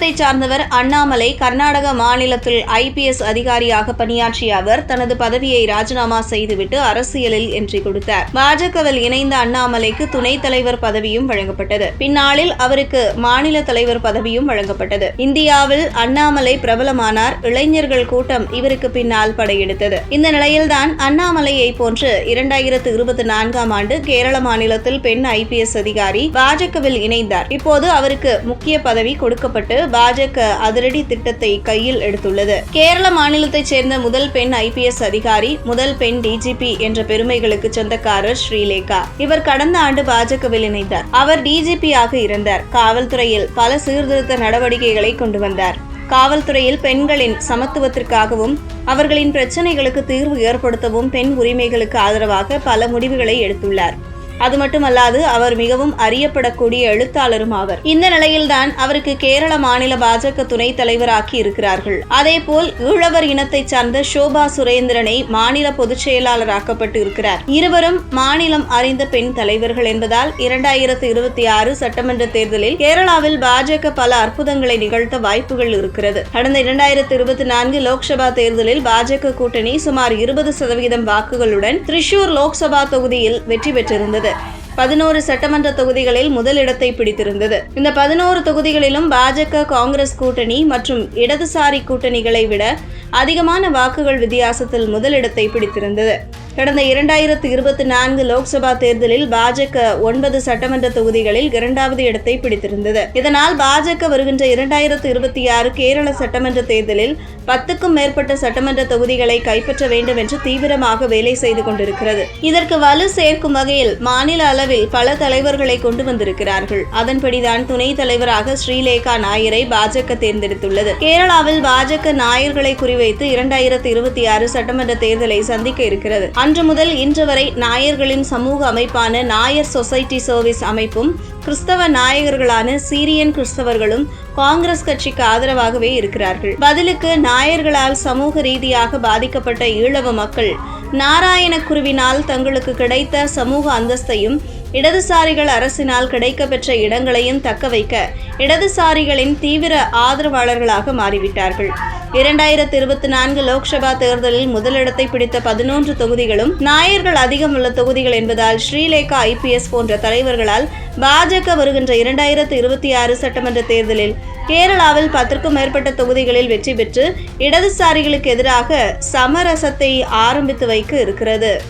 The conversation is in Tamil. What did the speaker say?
இனத்தை சார்ந்தவர் அண்ணாமலை கர்நாடக மாநிலத்தில் ஐபிஎஸ் அதிகாரியாக பணியாற்றிய அவர் தனது பதவியை ராஜினாமா செய்துவிட்டு அரசியலில் என்றி கொடுத்தார். பாஜகவில் இணைந்த அண்ணாமலைக்கு துணைத் தலைவர் பதவியும் வழங்கப்பட்டது. பின்னாளில் அவருக்கு மாநில தலைவர் பதவியும் வழங்கப்பட்டது. இந்தியாவில் அண்ணாமலை பிரபலமானார். இளைஞர்கள் கூட்டம் இவருக்கு பின்னால் படையெடுத்தது. இந்த நிலையில்தான் அண்ணாமலையை போன்று இரண்டாயிரத்து இருபத்தி நான்காம் ஆண்டு கேரள மாநிலத்தில் பெண் ஐபிஎஸ் அதிகாரி பாஜகவில் இணைந்தார். இப்போது அவருக்கு முக்கிய பதவி கொடுக்கப்பட்டு பாஜக அதிரடி திட்டத்தை கையில் எடுத்துள்ளது. கேரள மாநிலத்தைச் சேர்ந்த முதல் பெண் ஐபிஎஸ் அதிகாரி முதல் பெண் டிஜிபி என்ற பெருமைகளுக்கு சொந்தக்காரர் ஸ்ரீலேகா. இவர் கடந்த ஆண்டு பாஜகவில் இணைந்தார். அவர் டிஜிபியாக இருந்தார். காவல்துறையில் பல சீர்திருத்த நடவடிக்கைகளை கொண்டு வந்தார். காவல்துறையில் பெண்களின் சமத்துவத்திற்காகவும் அவர்களின் பிரச்சனைகளுக்கு தீர்வு ஏற்படுத்தவும் பெண் உரிமைகளுக்கு ஆதரவாக பல முடிவுகளை எடுத்துள்ளார். அது மட்டுமல்லாது அவர் மிகவும் அறியப்படக்கூடிய எழுத்தாளரும் ஆவர். இந்த நிலையில்தான் அவருக்கு கேரள மாநில பாஜக துணைத் தலைவராக்கி இருக்கிறார்கள். அதேபோல் ஈழவர் இனத்தைச் சார்ந்த சோபா சுரேந்திரனை மாநில பொதுச் செயலாளராக்கப்பட்டு இருக்கிறார். இருவரும் மாநிலம் அறிந்த பெண் தலைவர்கள் என்பதால் இரண்டாயிரத்து இருபத்தி ஆறு சட்டமன்ற தேர்தலில் கேரளாவில் பாஜக பல அற்புதங்களை நிகழ்த்த வாய்ப்புகள் இருக்கிறது. கடந்த இரண்டாயிரத்து இருபத்தி நான்கு லோக்சபா தேர்தலில் பாஜக கூட்டணி சுமார் இருபது சதவீதம் வாக்குகளுடன் திரிஷூர் லோக்சபா தொகுதியில் வெற்றி பெற்றிருந்தது. பதினோரு சட்டமன்ற தொகுதிகளில் முதலிடத்தை பிடித்திருந்தது. இந்த பதினோரு தொகுதிகளிலும் பாஜக காங்கிரஸ் கூட்டணி மற்றும் இடதுசாரி கூட்டணிகளை விட அதிகமான வாக்குகள் வித்தியாசத்தில் முதலிடத்தை பிடித்திருந்தது. கடந்த இரண்டாயிரத்து இருபத்தி நான்கு லோக்சபா தேர்தலில் பாஜக ஒன்பது சட்டமன்ற தொகுதிகளில் இரண்டாவது இடத்தை பிடித்திருந்தது. இதனால் பாஜக வருகின்ற இரண்டாயிரத்து இருபத்தி ஆறு கேரள சட்டமன்ற தேர்தலில் பத்துக்கும் மேற்பட்ட சட்டமன்ற தொகுதிகளை கைப்பற்ற வேண்டும் என்று தீவிரமாக வேலை செய்து கொண்டிருக்கிறது. இதற்கு வலு சேர்க்கும் வகையில் மாநில அளவில் பல தலைவர்களை கொண்டு வந்திருக்கிறார்கள். அதன்படிதான் துணைத் தலைவராக ஸ்ரீலேகா நாயரை பாஜக தேர்ந்தெடுத்துள்ளது. கேரளாவில் பாஜக நாயர்களை குறிவைத்து இரண்டாயிரத்து இருபத்தி ஆறு சட்டமன்ற தேர்தலை சந்திக்க இருக்கிறது. அன்று முதல் இன்று வரை நாயர்களின் சமூக அமைப்பான நாயர் சொசைட்டி சர்வீஸ் அமைப்பும் கிறிஸ்தவ நாயகர்களான சீரியன் கிறிஸ்தவர்களும் காங்கிரஸ் கட்சிக்கு ஆதரவாகவே இருக்கிறார்கள். பதிலுக்கு நாயர்களால் சமூக ரீதியாக பாதிக்கப்பட்ட ஈழவ மக்கள் நாராயண குருவினால் தங்களுக்கு கிடைத்த சமூக அந்தஸ்தையும் இடதுசாரிகள் அரசினால் கிடைக்கப்பெற்ற இடங்களையும் தக்க வைக்க இடதுசாரிகளின் தீவிர ஆதரவாளர்களாக மாறிவிட்டார்கள். இரண்டாயிரத்தி இருபத்தி நான்கு லோக்சபா தேர்தலில் முதலிடத்தை பிடித்த பதினொன்று தொகுதிகளும் நாயர்கள் அதிகம் உள்ள தொகுதிகள் என்பதால் ஸ்ரீலேகா ஐபிஎஸ் போன்ற தலைவர்களால் பாஜக வருகின்ற இரண்டாயிரத்து இருபத்தி ஆறு சட்டமன்ற தேர்தலில் கேரளாவில் பத்திற்கும் மேற்பட்ட தொகுதிகளில் வெற்றி பெற்று இடதுசாரிகளுக்கு எதிராக சமரசத்தை ஆரம்பித்து வைக்க இருக்கிறது.